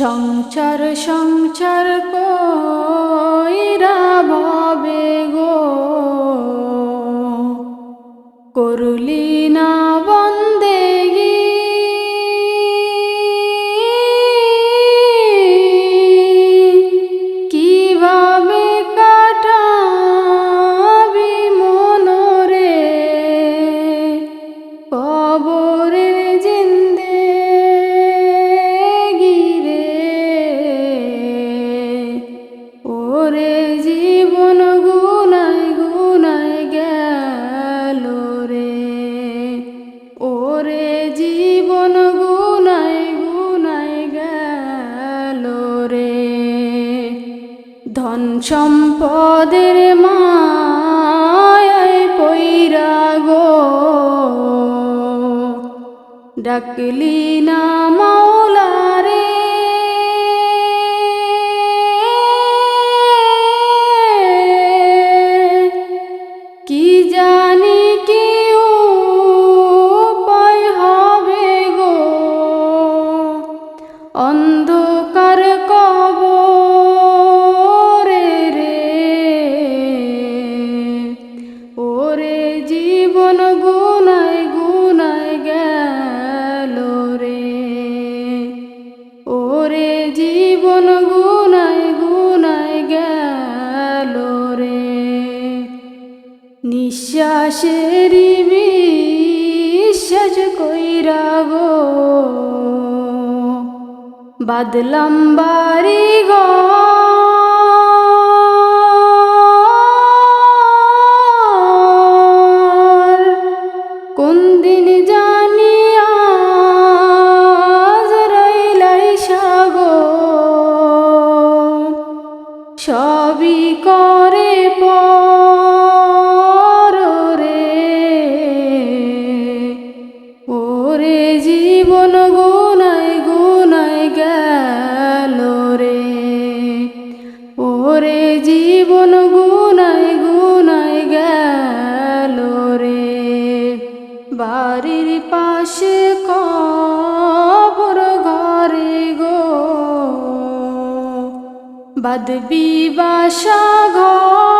সংসার সংসার কইরা ভাবে গো। করুলি না ধন সম্পদের মায় পৈরা ডাকলি না মাওলা নিঃশ্বাসেরই বিশ্বাস কইরা গো বাদলাম বাড়ি ঘর কোন সবই করে জীবন গুনায় গুনায় গেল রে। ওরে জীবন গুনায় গুনায় গেল রে। বাড়ির পাশে কবর ঘরে গো। বাদবি বাসা ঘর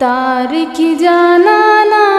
তার কি জানা নাই?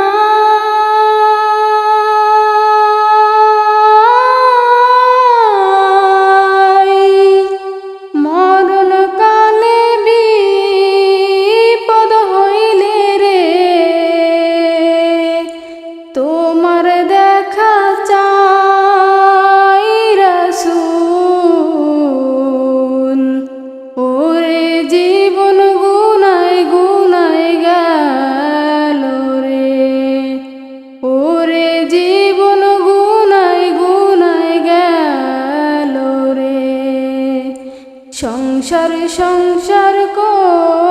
সংসার সংসার গো